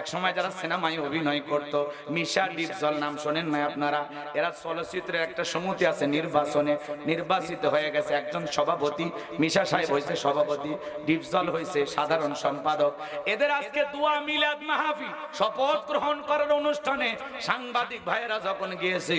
এক সময় যারা সিনেমায় অভিনয় করত, মিশা ডিপজল নাম শোনেন না আপনারা? এরা চলচ্চিত্রের একটা সমিতি আছে, নির্বাচনে নির্বাচিত হয়ে গেছে একজন সভাপতি, মিশা সাহেব হয়েছে সভাপতি, ডিপজল হয়েছে সাধারণ সম্পাদক। এদের আজকে দুয়া মিলাদ মাহফিল, শপথ গ্রহণ করার অনুষ্ঠানে সাংবাদিক ভাইয়েরা যখন গিয়েছে,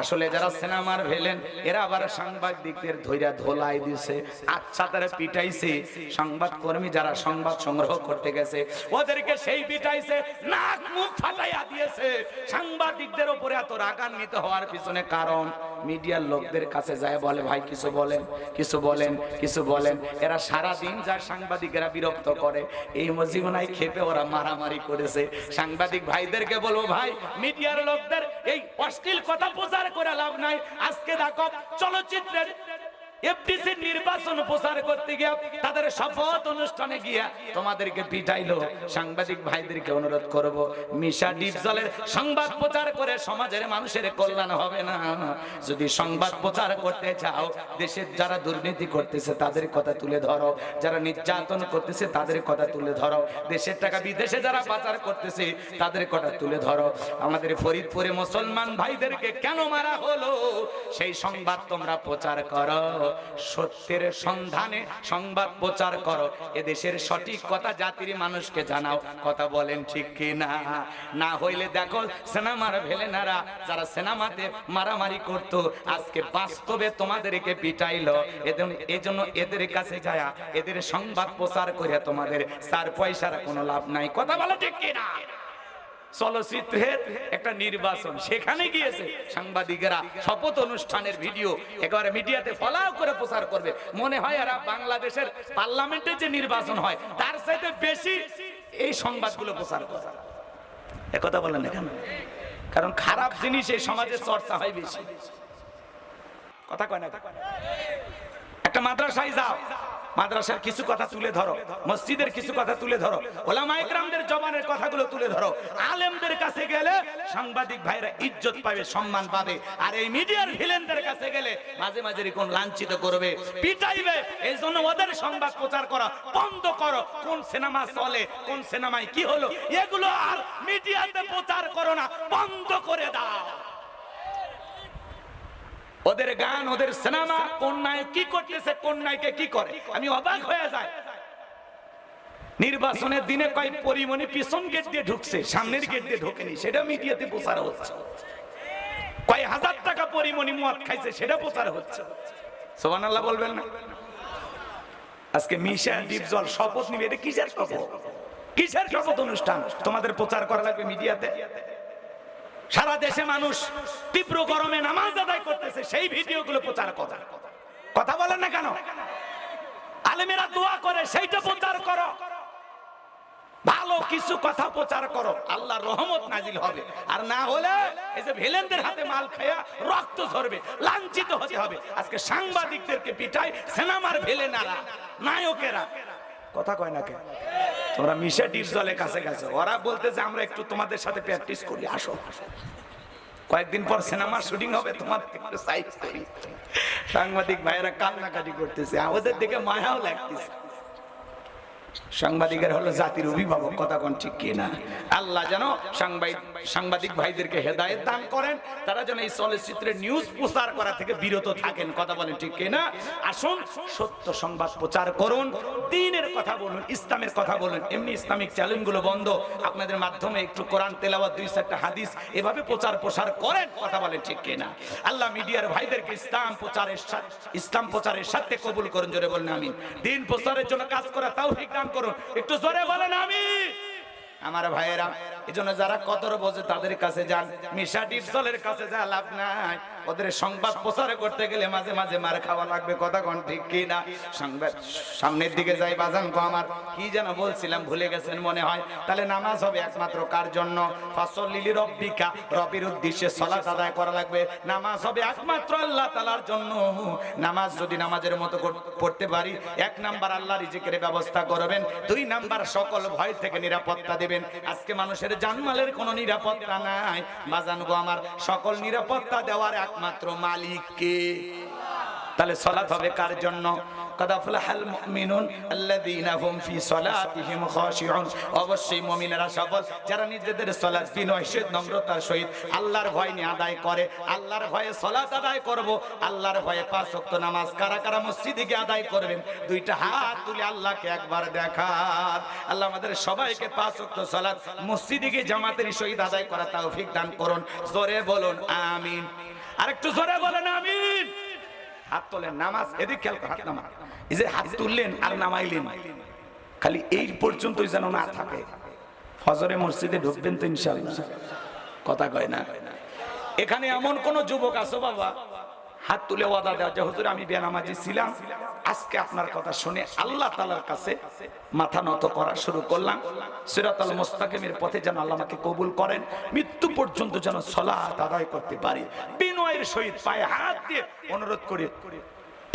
আসলে যারা সিনেমার ভেলেন, এরা আবার সাংবাদিকদের ধৈর্য ধোলাই দিছে আচ্ছা তারা পিটাইছে। সংবাদ কর্মী যারা সংবাদ সংগ্রহ করতে গেছে, ওদেরকে সেই পিটাইছে নাক মুখ ফাটাইয়া দিয়েছে। সাংবাদিকদের উপরে এত রাগান্বিত হওয়ার পিছনে কারণ, মিডিয়ার লোকদের কাছে যায় বলে, ভাই, কিছু বলেন কিছু বলেন কিছু বলেন। এরা সারা দিন যা সাংবাদিকেরা বিরক্ত করে। এই মজিবনায় খেপে ওরা মারামারি করেছে। সাংবাদিক ভাইদেরকে বলব, ভাই, মিডিয়ার লোকদের এই অশ্লীল কথা প্রচার করে লাভ নাই। আজকে দেখো, চলচ্চিত্রের এফডিসির নির্বাচন প্রচার করতে গিয়া তাদের শপথ অনুষ্ঠানে গিয়া তোমাদেরকে পিটাইলো। সাংবাদিক ভাইদেরকে অনুরোধ করব, মিশা ডিপজলের সংবাদ প্রচার করে সমাজের মানুষের কল্যাণ হবে না। যদি সংবাদ প্রচার করতে চাও, দেশের যারা দুর্নীতি করতেছে তাদের কথা তুলে ধরো। যারা নির্যাতন করতেছে তাদের কথা তুলে ধরো। দেশের টাকা বিদেশে যারা পাচার করতেছে তাদের কথা তুলে ধরো। আমাদের ফরিদপুরে মুসলমান ভাইদেরকে কেন মারা হলো? সেই সংবাদ তোমরা প্রচার করো। সত্যের সন্ধানে সংবাদ প্রচার করো। এদেশের সঠিক কথা জাতির মানুষকে জানাও। কথা বলেন ঠিক কি না না হইলে দেখো সিনেমার ভেলেনারা যারা সিনেমাতে মারামারি করতো, আজকে বাস্তবে তোমাদেরকে পিটাইলো। এদের এজন্য এদের কাছে যায় এদের সংবাদ প্রচার করে তোমাদের চার পয়সার কোনো লাভ নাই। কথা বলো ঠিক কি না চলচ্চিত্রের একটা নির্বাচন। সেখানে গিয়েছে সাংবাদিকেরা। শপথ অনুষ্ঠানের ভিডিও একেবারে মিডিয়াতে ফলাও করে প্রচার করবে। মনে হয় এরা বাংলাদেশের পার্লামেন্টে যে নির্বাচন হয়, তার সাথে বেশি এই সংবাদগুলো প্রচার করে। একথা বলেন না কেন? কারণ খারাপ জিনিস এই সমাজে চর্চা হয় বেশি। কথা কয় না একটা মাদ্রাসায় যাও। মাদ্রাসার কিছু কথা তুলে ধরো, মসজিদের কিছু কথা তুলে ধরো, ওলামা ইকরামদের জবানের কথাগুলো তুলে ধরো। আলেমদের কাছে গেলে সাংবাদিক ভাইরা ইজ্জত পাবে, সম্মান পাবে, আর এই মিডিয়ার ভিলেনদের কাছে গেলে মাঝে মাঝে কোন লাঞ্ছিত করবে, পিটাইবে। এই জন্য ওদের সংবাদ প্রচার করা বন্ধ করো, কোন সিনেমা চলে, কোন সিনেমায় কি হলো, এগুলো আর মিডিয়াতে প্রচার করো না, বন্ধ করে দাও। ওদের গান, ওদের সিনেমা, কোন নায়ক কি করতেছে, কোন নায়কে কি করে? আমি অবাক হয়ে যাই। নির্বাচনের দিনে কয় পরিমণি পিছন গেট দিয়ে ঢুকছে, সামনের গেট দিয়ে ঢোকেনি, সেটা মিডিয়াতে প্রচার হচ্ছে। কয় হাজার টাকা পরিমণি মদ খাইছে, সেটা প্রচার হচ্ছে। সোমান আল্লাহ বলবেন না? আজকে মিশা ডিপজল শপথ নিবে, এটা কিসের শপথ? কিসের শপথ অনুষ্ঠান? তোমাদের প্রচার করা লাগবে মিডিয়াতে? সারা দেশে মানুষ তীব্র গরমে নামাজ আদায় করতেছে, সেই ভিডিওগুলো প্রচার কথা কথা বলেন না কেন? আলেমেরা দোয়া করে, সেইটা প্রচার করো। ভালো কিছু কথা প্রচার করো, আল্লাহর রহমত নাজিল হবে। আর না হলে এই যে ভিলেনদের হাতে মাল খায়া রক্ত ঝরবে, লাঞ্ছিত হতে হবে। আজকে সাংবাদিকদেরকে পিটায় সিনেমার ভিলেনারা, নায়কেরা। কথা কয় না কেন? তোমরা মিশা ডিপজলের কাছে গেছে। ওরা বলতেছে আমরা একটু তোমাদের সাথে প্র্যাকটিস করি, আসো। কয়েকদিন পর সিনেমা শুটিং হবে তোমার সাংবাদিক ভাইয়েরা কান্নাকাটি করতেছে, আমাদের দিকে মায়াও লাগতেছে। সাংবাদিকের হলো জাতির অভিভাবক, কথা কোন ঠিক কিনা আল্লাহ যেন সাংবাদিক সাংবাদিক ভাইদেরকে হেদায়েত দান করেন, তারা যেন এই চলচ্চিত্রের নিউজ প্রচার করা থেকে বিরত থাকেন, কথা বলেন ঠিক কিনা আসুন, সত্য সংবাদ প্রচার করুন, দিনের কথা বলুন, ইসলামের কথা বলুন, এমনি ইসলামিক চ্যানেলগুলো বন্ধ, আপনাদের মাধ্যমে একটু কোরআন তেলাওয়াত, দুই চারটা হাদিস এভাবে প্রচার প্রসার করেন, কথা বলেন ঠিক কিনা আল্লাহ মিডিয়ার ভাইদেরকে ইসলাম প্রচারের ইসলাম প্রচারের সাথে কবুল করুন, জোরে বলেন আমি দিন প্রচারের জন্য কাজ করা তাও দান করুন একটু জোরে বলেন আমি আমার ভাইয়েরা এই জন্য যারা কতর বোঝে তাদের কাছে যান। মিশা ডিপজলের কাছে যা লাভ নাই। ওদের সংবাদ প্রচার করতে গেলে মাঝে মাঝে মার খাওয়া লাগবে, কথা কোন ঠিক কি না? সংবাদ সামনের দিকে যাই, বাজান কো আমার। কি যেন বলছিলাম, ভুলে গেছেন মনে হয়। তাহলে নামাজ হবে একমাত্র কার জন্য? ফসল লিলি রব্বিকা, রবির উদ্দেশ্যে সলাত আদায় করা লাগবে। নামাজ হবে একমাত্র আল্লাহ তালার জন্য। নামাজ যদি নামাজের মতো পড়তে পারি, এক নাম্বার আল্লাহ রিজিকের ব্যবস্থা করবেন। দুই নাম্বার সকল ভয় থেকে নিরাপত্তা দেবেন। আজকে মানুষের জানমালের কোনো নিরাপত্তা নাই। বাজানো আমার সকল নিরাপত্তা দেওয়ার একমাত্র মালিককে তাহলে সলাত হবে কার জন্য? অবশ্যই যারা নিজেদের আল্লাহর ভয় নিয়ে আদায় করে, আল্লাহর ভয়ে আদায় আল্লাহর ভয়ে নামাজ কারা কারা আদায় করবেন? দুইটা হাত তুলে আল্লাহকে একবার আল্লাহ আমাদের সবাইকে মসজিদে জামাতের সহিত আদায় করা তৌফিক দান করুন। জোরে বলুন, আমিন। আরেকটু জোরে বলেন, আমিন। হাত তোলেন, নামাজ, এদিক খেয়াল হাত নামা এই যে হাত তুললেন আর নামাইলেন, খালি এই পর্যন্তই যেন না থাকে। ফজরে মসজিদে ঢুকবেন তো ইনশাল্লাহ কথা কয় না। এখানে এমন কোন যুবক আছো বাবা, হাত তুলে ওয়াদা দেওয়া যে, হুজুর, আমি বেনামাজি ছিলাম আজকে আপনার কথা শুনে আল্লাহ তালার কাছে মাথা নত করা শুরু করলাম। সিরাতাল মুস্তাকিমের পথে যেন আল্লাহ আমাকে কবুল করেন, মৃত্যু পর্যন্ত যেন সলাত আদায় করতে পারি। বিনয়ের সহিত পায়ে হাত দিয়ে অনুরোধ করে,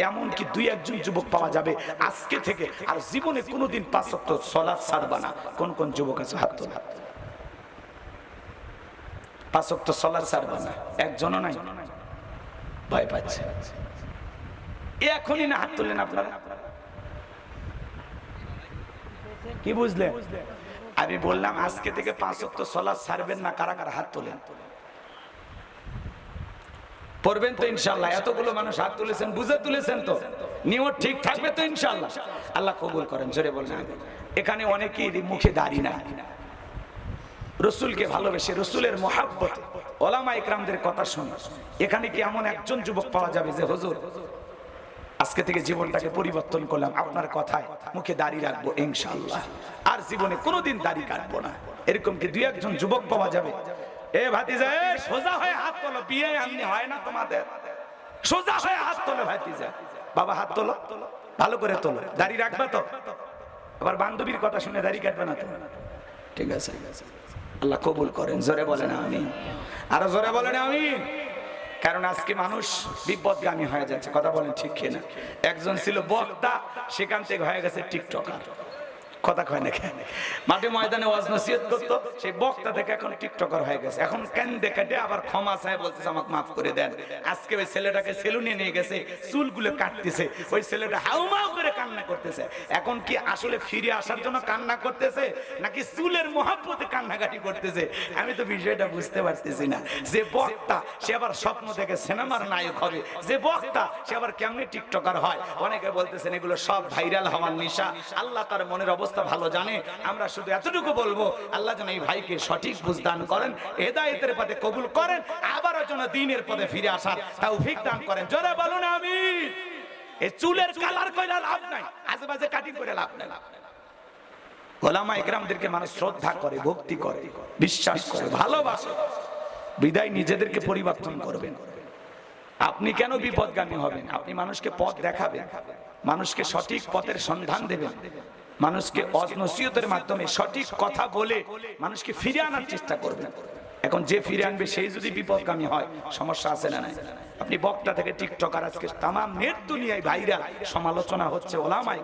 এমনকি দুই একজন যুবক পাওয়া যাবে আজকে থেকে, আর জীবনে কোনোদিন পাঁচ সপ্তাহ সলাৎ ছাড়বা না। কোন কোন যুবক আছে? হাত তোলা। পাঁচ সপ্তাহ সলাৎ ছাড়বা না। একজনও নাই। ভয় পাচ্ছে। এখনই না, হাত তুললেন আপনারা। কি বুঝলেন? আমি বললাম, আজকে থেকে পাঁচ সপ্তাহ সলাৎ ছাড়বেন না, কারা কারা হাত তোলেন? পড়বেন তো ইনশাল্লাহ, এতগুলো মানুষ হাত তুলেছেন, বুঝে তুলেছেন তো। নিয়ম ঠিক থাকবে তো ইনশাল্লাহ। আল্লাহ কবুল করেন, জোরে বলছেন এখানে অনেকেই মুখে দাড়ি না রসুলকে ভালোবেসে, রসুলের মহাব্বত। ওলামা ইকরামদের কথা শুনে, এখানে কি এমন একজন যুবক পাওয়া যাবে যে, হুজুর আজকে থেকে জীবনটাকে পরিবর্তন করলাম আপনার কথায়। মুখে দাড়ি রাখব ইনশাল্লাহ আর জীবনে কোনোদিন দাড়ি কাটবো না। এরকম কি দুই একজন যুবক পাওয়া যাবে? এ ভাতিজা সোজা হয়ে হাত তোলো, বিয়ে এমনি হয় না তোমাদের? সোজা হয়ে হাত তোলো, ভাতিজা। বাবা, হাত তোলো। ভালো করে তোলো। দাড়ি রাখবে তো? আবার বান্ধবীর কথা শুনে দাড়ি কাটবে না তো? ঠিক আছে। আল্লাহ কবুল করেন। জোরে বলেন আমি আরও জোরে বলেন আমি কারণ আজকে মানুষ বিপদগামী হয়ে যাচ্ছে, কথা বলেন ঠিক কিনা? একজন ছিল বক্তা, সেখান থেকে হয়ে গেছে টিকটকার। কথা কয় না কেন মাঠে ময়দানে ওয়াজ নসিহত করতো, সেই বক্তা থেকে এখন টিকটকার হয়ে গেছে। এখন কেন দেখাটে আবার ক্ষমা চায় বলতেছে আমাকে মাফ করে দেন। আজকে ওই ছেলেটাকে সেলুনে নিয়ে গেছে, চুলগুলো কাটতেছে। ওই ছেলেটা হাউমাউ করে কান্না করতেছে। এখন কি আসলে ফিরে আসার জন্য কান্না করতেছে, নাকি চুলের মহাব্বতে কান্নাকাটি করতেছে? আমি তো বিষয়টা বুঝতে পারতেছি না। যে বক্তা, সে আবার স্বপ্ন থেকে সিনেমার নায়ক হবে। যে বক্তা, সে আবার কেমনি টিকটকার হয়? অনেকে বলতেছেন, এগুলো সব ভাইরাল হওয়ার নিশা। আল্লাহ তার মনের অবস্থা ভালো জানে, আমরা শুধু এতটুকু বলব, আল্লাহ যেন এই ভাইকে সঠিক বুঝদান করেন, হেদায়েতের পথে কবুল করেন, আবারও যেন দিনের পথে ফিরে আসার তৌফিক দান করেন। জোরে বলুন আমি এই চুলের কালার কইরা লাভ নাই আশেপাশে কাটিং করে লাভ নাই। ওলামা ইকরামদেরকে মানুষ শ্রদ্ধা করে, ভক্তি করে, বিশ্বাস করে, ভালোবাসে। বিদায় নিজেদেরকে পরিবর্তন করবেন। আপনি কেন বিপদগামী হবেন? আপনি মানুষকে পথ দেখাবেন। মানুষকে সঠিক পথের সন্ধান দেবেন। মানুষকে অনসিয়তের মাধ্যমে সঠিক কথা বলে মানুষকে ফিরে আনার চেষ্টা করবেন। এখন যে ফিরে আনবে, সেই যদি বিপদগামী হয়, সমস্যা আছে না আপনি বক্তা থেকে টিকটকার, আজকে তামাম নেট দুনিয়ায় ভাইরা সমালোচনা হচ্ছে ওলামাই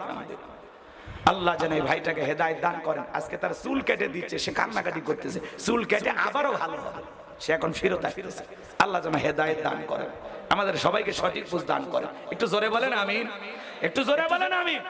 আল্লাহ যেন এই ভাইটাকে হেদায়ত দান করেন। আজকে তার চুল কেটে দিচ্ছে, সে কান্নাকাটি করতেছে। চুল কেটে আবারও ভালো হবে। সে এখন ফেরত আসতেছে। আল্লাহ যেন হেদায়ত দান করেন। আমাদের সবাইকে সঠিক বুঝ দান করেন। একটু জোরে বলেন আমিন। একটু জোরে বলেন আমিন।